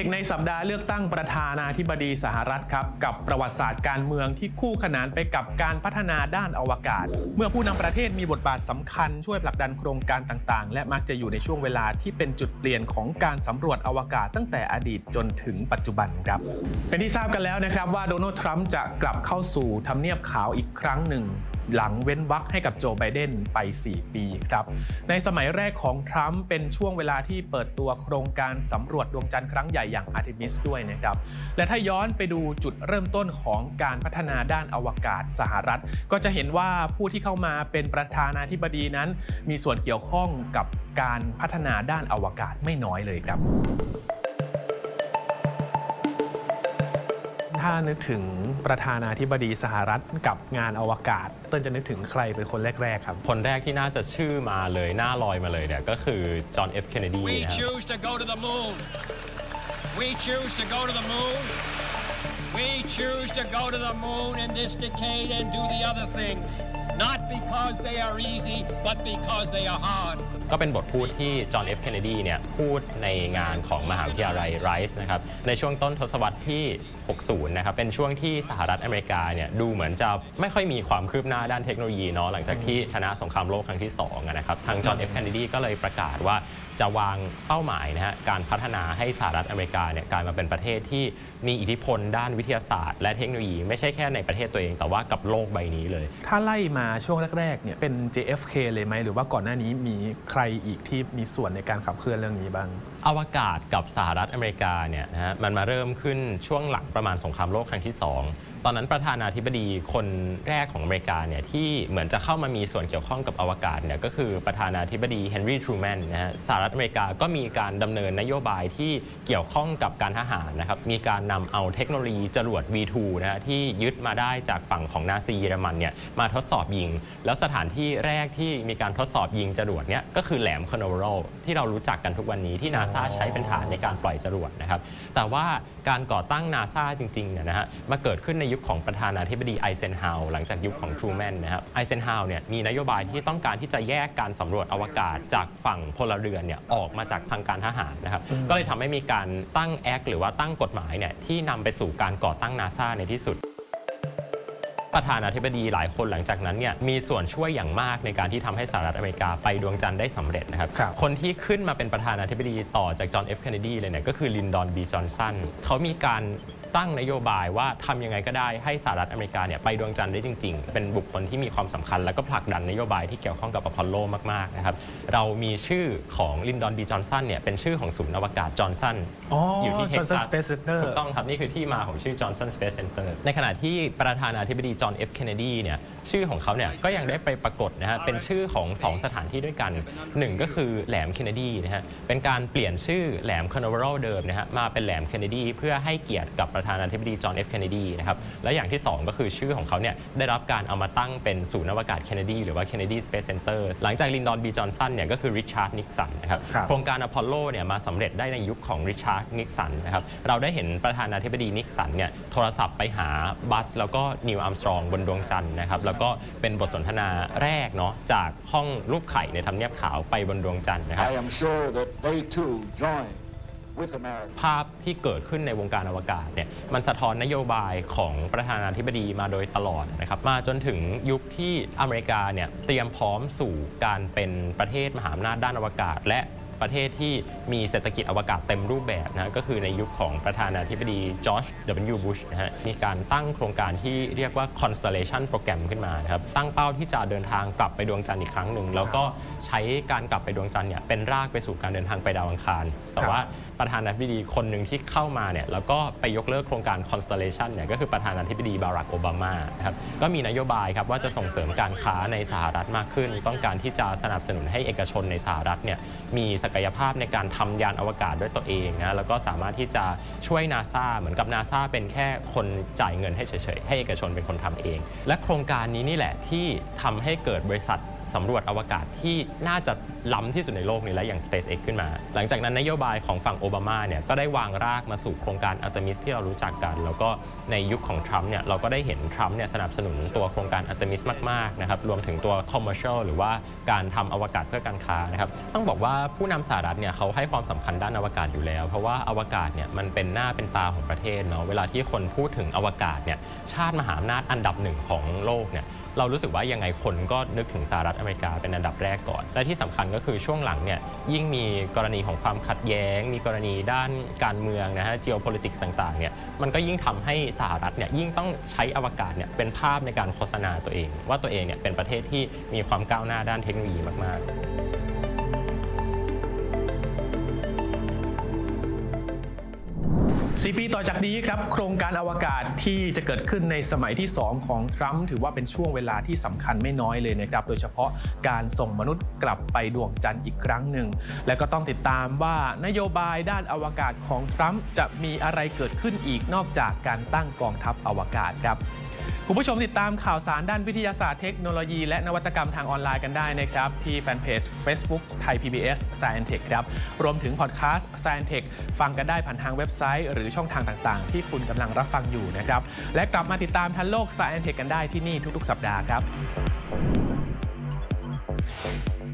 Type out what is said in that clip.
ทคในสัปดาห์เลือกตั้งประธานาธิบดีสหรัฐครับ กับประวัติศาสตร์การเมืองที่คู่ขนานไปกับการพัฒนาด้านอวกาศ เมื่อผู้นำประเทศมีบทบาทสำคัญช่วยผลักดันโครงการต่างๆ และมักจะอยู่ในช่วงเวลาที่เป็นจุดเปลี่ยนของการสำรวจอวกาศตั้งแต่อดีตจนถึงปัจจุบันครับ เป็นที่ทราบกันแล้วนะครับว่าโดนัลด์ทรัมป์จะกลับเข้าสู่ทำเนียบขาวอีกครั้งหนึ่ง หลังเว้นวรรคให้กับโจไบเดนไป 4 ปีครับ ในสมัยแรกของทรัมป์เป็นช่วงเวลาที่เปิดตัวโครงการสำรวจดวงจันทร์ครั้งใหญ่อย่างอาร์ e มิสด้วยนะครับ และถ้าย้อนไปดูจุดเริ่มต้นของการพัฒนาด้านอวกาศสหรัฐ ก็จะเห็นว่าผู้ที่เข้ามาเป็นประธานาธิบดีนั้น มีส่วนเกี่ยวข้องกับการพัฒนาด้านอวกาศไม่น้อยเลยครับ ถ้านึกถึงประธานาธิบดีสหรัฐกับงานอวกาศ เต้นจะนึกถึงใครเป็นคนแรก ๆ ครับ คนแรกที่น่าจะชื่อมาเลยหน้าลอยมาเลยเนี่ยก็คือจอห์นเอฟเคนเนดี We นะครับ choose to go to the moon. We choose to go to the moon. We choose to go to the moon in this decade and do the other things. Not because they are easy, but because they are hard. ก็เป็นบทพูดที่จอห์นเอฟเคนเนดีเนี่ยพูดในงานของมหาวิทยาลัยไรส์นะครับในช่วงต้นทศวรรษที่ 60 นะครับเป็นช่วงที่สหรัฐอเมริกาเนี่ยดูเหมือนจะไม่ค่อยมีความคืบหน้าด้านเทคโนโลยีเนาะหลังจากที่ชนะสงครามโลกครั้งที่2อะนะครับทางจอห์นเอฟเคนเนดีก็เลยประกาศว่าจะวางเป้าหมายนะฮะการพัฒนาให้สหรัฐอเมริกาเนี่ยกลายมาเป็นประเทศที่มีอิทธิพลด้านวิทยาศาสตร์ และเทคโนโลยีไม่ใช่แค่ในประเทศตัวเองแต่ว่ากับโลกใบนี้เลย ถ้าไล่มาช่วงแรกๆเนี่ยเป็น JFK เลยไหมหรือว่าก่อนหน้านี้มีใครอีกที่มีส่วนในการขับเคลื่อนเรื่องนี้บ้าง อวกาศกับสหรัฐอเมริกาเนี่ยนะฮะมันมาเริ่มขึ้นช่วงหลังประมาณสงครามโลกครั้งที่ 2 ตอนนั้นประธานาธิบดีคนแรกของอเมริกาเนี่ยที่เหมือนจะเข้ามามีส่วนเกี่ยวข้องกับอวกาศเนี่ยก็คือประธานาธิบดีเฮนรี่ทรูแมนนะฮะสหรัฐอเมริกาก็มีการดำเนินนโยบายที่เกี่ยวข้องกับการทหารนะครับมีการนำเอาเทคโนโลยีจรวด V2 นะฮะที่ยึดมาได้จากฝั่งของนาซีเยอรมันเนี่ยมาทดสอบยิง แล้วสถานที่แรกที่มีการทดสอบยิงจรวดเนี่ยก็คือแหลมคานเวอรัลที่เรารู้จักกันทุกวันนี้ที่นาซาใช้เป็นฐานในการปล่อยจรวดนะครับแต่ว่าการก่อตั้งนาซาจริงๆเนี่ยนะฮะมาเกิดขึ้นในยุคของประธานาธิบดีไอเซนฮาวหลังจากยุคของทรูแมนนะครับไอเซนฮาวเนี่ยมีนโยบายที่ต้องการที่จะแยกการสำรวจอวกาศจากฝั่งพลเรือนเนี่ยออกมาจากทางการทหารนะครับก็เลยทำให้มีการตั้งแอคหรือว่าตั้งกฎหมายเนี่ยที่นำไปสู่การก่อตั้งนาซาในที่สุดประธานาธิบดีหลายคนหลังจากนั้นเนี่ยมีส่วนช่วยอย่างมากในการที่ทำให้สหรัฐอเมริกาไปดวงจันทร์ได้สำเร็จนะครับครับคนที่ขึ้นมาเป็นประธานาธิบดีต่อจากจอห์นเอฟเคนเนดีเลยเนี่ยก็คือลินดอนบีจอห์นสันเขามีการ ตั้งนโยบายว่าทำยังไงก็ได้ให้สหรัฐอเมริกาเนี่ยไปดวงจันทร์ได้จริง ๆ เป็นบุคคลที่มีความสำคัญ แล้วก็ผลักดันนโยบายที่เกี่ยวข้องกับอพอลโลมากๆนะครับเรามีชื่อของลินดอนบีจอห์นสันเนี่ยเป็นชื่อของศูนย์อวกาศจอห์นสันอ๋ออยู่ที่เท็ก Johnson ซัส Space Center ถูกต้องครับ นี่คือที่มาของชื่อ Johnson Space Center ในขณะที่ประธานาธิบดีจอห์นเอฟเคนเนดีเนี่ยชื่อของเขาเนี่ยก็ยังได้ไปปรากฏนะฮะเป็นชื่อของ 2 สถานที่ด้วยกันหนึ่งก็คือแหลมเคนเนดีนะฮะเป็นการเปลี่ยนชื่อแหลมคานเวอรัลเดิมนะฮะมาเป็นแหลมเคนเนดีเพื่อให้เกียรติกับประธานาธิบดีจอห์นเอฟเคนเนดีนะครับและอย่างที่ 2 ก็คือชื่อของเขาเนี่ยได้รับการเอามาตั้งเป็นศูนย์อวกาศเคนเนดีหรือว่า Kennedy Space Center หลังจากลินดอนบีจอห์นสันเนี่ยก็คือริชาร์ดนิกสันนะครับครับโครงการอพอลโลเนี่ยมาสำเร็จได้ในยุคของริชาร์ดนิกสันนะครับเราได้เห็นประธานาธิบดีนิกสันเนี่ยโทรศัพท์ไปหาบัสแล้วก็นิวอัมสตรองบนดวงจันทร์นะครับแล้วก็เป็นบทสนทนาแรกเนาะจากห้องรูปไข่ในทำเนียบขาวไปบนดวงจันทร์นะครับ I am sure that they too join with America. ภาพที่เกิดขึ้นในวงการอวกาศเนี่ยมันสะท้อนนโยบายของประธานาธิบดีมาโดยตลอดนะครับมาจนถึงยุคที่อเมริกาเนี่ยเตรียมพร้อมสู่การเป็นประเทศมหาอำนาจด้านอวกาศ และ ประเทศที่มีเศรษฐกิจอวกาศเต็มรูปแบบนะก็คือในยุคของประธานาธิบดีจอร์จ W. Bush นะฮะมีการตั้งโครงการที่เรียกว่า Constellation Program ขึ้นมานะครับตั้งเป้าที่จะเดินทางกลับไปดวงจันทร์อีกครั้งหนึ่ง แล้วก็ใช้การกลับไปดวงจันทร์เนี่ยเป็นรากไปสู่การเดินทางไปดาวอังคาร แต่ว่าประธานาธิบดีคนหนึ่งที่เข้ามาเนี่ยแล้วก็ไปยกเลิกโครงการ Constellation เนี่ยก็คือประธานาธิบดีบารักโอบามาครับก็มีนโยบายครับว่าจะส่งเสริมการค้าในสหรัฐมากขึ้น ต้องการที่จะสนับสนุนให้เอกชนในสหรัฐเนี่ยมีศักยภาพในการทำยานอวกาศด้วยตัวเองนะแล้วก็สามารถที่จะช่วยนาซาเหมือนกับนาซาเป็นแค่คนจ่ายเงินให้เฉยๆ ให้เอกชนเป็นคนทำเอง และโครงการนี้นี่แหละที่ทำให้เกิดบริษัท สำรวจอวกาศที่น่าจะล้ำที่สุดในโลกนี้แล้วอย่าง SpaceX ขึ้นมา หลังจากนั้นนโยบายของฝั่งโอบามาเนี่ยก็ได้วางรากมาสู่โครงการอัลต m มิสที่เรารู้จักกัน แล้วก็ในยุคของทรัมป์เนี่ยเราก็ได้เห็นทรัมป์เนี่ยสนับสนุนตัวโครงการอัลต m มิสมากๆนะครับรวมถึงตัว commercial หรือว่าการทำอวกาศเพื่อการค้านะครับต้องบอกว่าผู้นำสหรัฐเนี่ยเขาให้ความสำคัญด้านอวกาศอยู่แล้ว เพราะว่าอวกาศเนี่ยมันเป็นหน้าเป็นตาของประเทศเนาะเวลาที่คนพูดถึงอวกาศเนี่ยชาติมหาอำนาจอันดับหนึ่งของโลกเนี่ย เรารู้สึกว่ายังไงคนก็นึกถึงสหรัฐอเมริกาเป็นอันดับแรกก่อน และที่สำคัญก็คือช่วงหลังเนี่ยยิ่งมีกรณีของความขัดแย้ง มีกรณีด้านการเมืองนะฮะ geopolitics ต่างๆเนี่ยมันก็ยิ่งทำให้สหรัฐเนี่ยยิ่งต้องใช้อวกาศเนี่ยเป็นภาพในการโฆษณาตัวเอง ว่าตัวเองเนี่ยเป็นประเทศที่มีความก้าวหน้าด้านเทคโนโลยีมากๆ 4 ปีต่อจากนี้ครับ โครงการอวกาศที่จะเกิดขึ้นในสมัยที่ 2 ของทรัมป์ถือว่าเป็นช่วงเวลาที่สำคัญไม่น้อยเลยนะครับ โดยเฉพาะการส่งมนุษย์กลับไปดวงจันทร์อีกครั้งหนึ่ง และก็ต้องติดตามว่านโยบายด้านอวกาศของทรัมป์จะมีอะไรเกิดขึ้นอีกนอกจากการตั้งกองทัพอวกาศครับ คุณผู้ชมติดตามข่าวสารด้านวิทยาศาสตร์เทคโนโลยี และนวัตกรรมทางออนไลน์กันได้นะครับ ที่แฟนเพจ Facebook ไทย PBS Science Tech ครับ รวมถึงพอดแคสต์ Science Tech ฟังกันได้ผ่านทางเว็บไซต์ หรือช่องทางต่างๆ ที่คุณกำลังรับฟังอยู่นะครับ และกลับมาติดตามทันโลก Science Tech กันได้ที่นี่ทุกๆ สัปดาห์ครับ